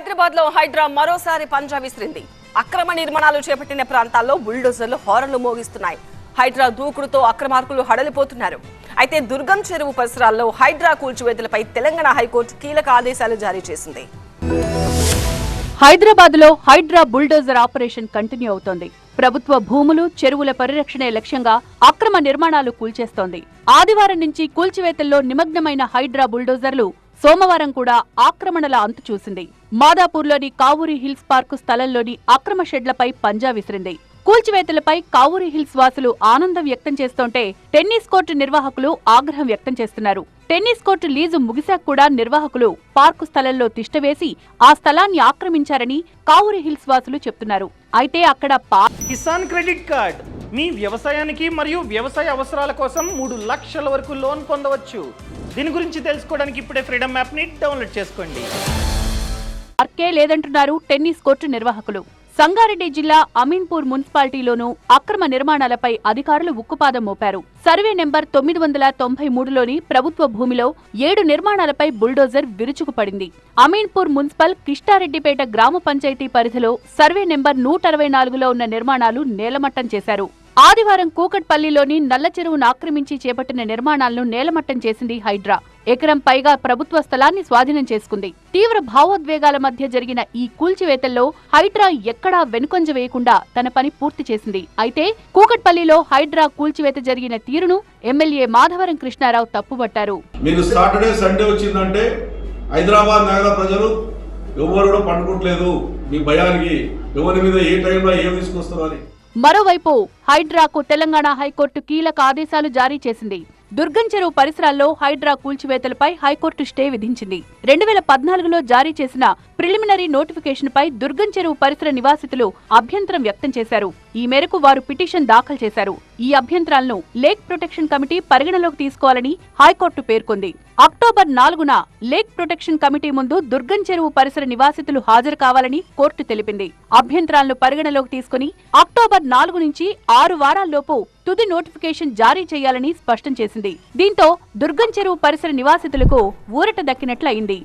హైదరాబాద్లో హైడ్రా మరోసారి పంజా విసిరింది. అక్రమ నిర్మాణాలు చేపట్టిన ప్రాంతాల్లో బుల్డోజర్లు హారన్లు మోగిస్తున్నాయి. హైడ్రా దూకుడుతో అక్రమార్కులు హడలిపోతున్నారు. అయితే దుర్గం చెరువు పరిసరాల్లో హైడ్రా కూల్చివేతలపై తెలంగాణ హైకోర్టు కీలక ఆదేశాలు జారీ చేసింది. హైదరాబాద్లో హైడ్రా బుల్డోజర్ ఆపరేషన్ కంటిన్యూ అవుతోంది. ప్రభుత్వ భూములు చెరువుల పరిరక్షణే లక్ష్యంగా అక్రమ నిర్మాణాలు కూల్చేస్తోంది. ఆదివారం నుంచి కూల్చివేతల్లో నిమగ్నమైన హైడ్రా బుల్డోజర్లు సోమవారం కూడా ఆక్రమణల అంతు చూసింది. మాదాపూర్లోని కావూరి హిల్స్ పార్కు స్థలంలోని అక్రమ షెడ్లపై పంజా విసిరింది. కూల్చివేతలపై కావూరి హిల్స్ వాసులు ఆనందం వ్యక్తం చేస్తుంటే టెన్నిస్ కోర్టు నిర్వాహకులు ఆగ్రహం వ్యక్తం చేస్తున్నారు. టెన్నిస్ కోర్టు లీజు ముగిశాక కూడా నిర్వాహకులు పార్కు స్థలంలో తిష్టవేసి ఆ స్థలాన్ని ఆక్రమించారని కావూరి హిల్స్ వాసులు చెప్తున్నారు. అయితే అక్కడ కిసాన్ క్రెడిట్ కార్డ్ మీ వ్యవసాయానికి మరియు వ్యవసాయ అవసరాల కోసం మూడు లక్షల వరకు లోన్ పొందవచ్చు. దీని గురించి తెలుసుకోవడానికి ఇప్పుడే ఫ్రీడమ్ యాప్ని డౌన్లోడ్ చేసుకోండి. అర్కే లేదంటున్నారు టెన్నిస్ కోర్టు నిర్వాహకులు. సంగారెడ్డి జిల్లా అమీన్పూర్ మున్సిపాలిటీలోనూ అక్రమ నిర్మాణాలపై అధికారులు ఉక్కుపాదం మోపారు. సర్వే నెంబర్ తొమ్మిది వందల తొంభై మూడులోని ప్రభుత్వ భూమిలో ఏడు నిర్మాణాలపై బుల్డోజర్ విరుచుకుపడింది అమీన్పూర్ మున్సిపల్ కిష్టారెడ్డిపేట గ్రామ పంచాయతీ పరిధిలో సర్వే నెంబర్ నూట అరవై నాలుగులో ఉన్న నిర్మాణాలు నేలమట్టం చేశారు. ఆదివారం కూకట్పల్లిలోని నల్ల చెరువును ఆక్రమించి చేపట్టిన నిర్మాణాలను నేలమట్టం చేసింది హైడ్రా. ఎకరం పైగా ప్రభుత్వ స్థలాన్ని స్వాధీనం చేసుకుంది. తీవ్ర భావోద్వేగాల మధ్య జరిగిన ఈ కూల్చివేతల్లో హైడ్రా ఎక్కడా వెనుకొంజ వేయకుండా తన పని పూర్తి చేసింది. అయితే కూకట్పల్లిలో హైడ్రా కూల్చివేత జరిగిన తీరును ఎమ్మెల్యే మాధవరం కృష్ణారావు తప్పుబట్టారు. మీరు సాటర్డే సండే వచ్చిందంటే హైదరాబాద్ నగర ప్రజలు ఎవరు కూడా పండుకోవట్లేదు మీ భయానికి. ఎవరి మీద ఏ టైంలో ఏం తీసుకొస్తారు అని. మరోవైపు హైడ్రాకు తెలంగాణ హైకోర్టు కీలక ఆదేశాలు జారీ చేసింది. దుర్గం చెరువు పరిసరాల్లో హైడ్రా కూల్చివేతలపై హైకోర్టు స్టే విధించింది. రెండు వేల పద్నాలుగులో జారీ చేసిన ప్రిలిమినరీ నోటిఫికేషన్ పై దుర్గం చెరువు పరిసర నివాసితులు అభ్యంతరం వ్యక్తం చేశారు. ఈ మేరకు వారు పిటిషన్ దాఖలు చేశారు. ఈ అభ్యంతరాలను లేక్ ప్రొటెక్షన్ కమిటీ పరిగణలోకి తీసుకోవాలని హైకోర్టు పేర్కొంది. అక్టోబర్ నాలుగున లేక్ ప్రొటెక్షన్ కమిటీ ముందు దుర్గం చెరువు పరిసర నివాసితులు హాజరు కావాలని కోర్టు తెలిపింది. అభ్యంతరాలను పరిగణలోకి తీసుకుని అక్టోబర్ నాలుగు నుంచి ఆరు వారాల్లోపు తుది నోటిఫికేషన్ జారీ చేయాలని స్పష్టం చేసింది. దీంతో దుర్గం చెరువు పరిసర నివాసితులకు ఊరట దక్కినట్లయింది.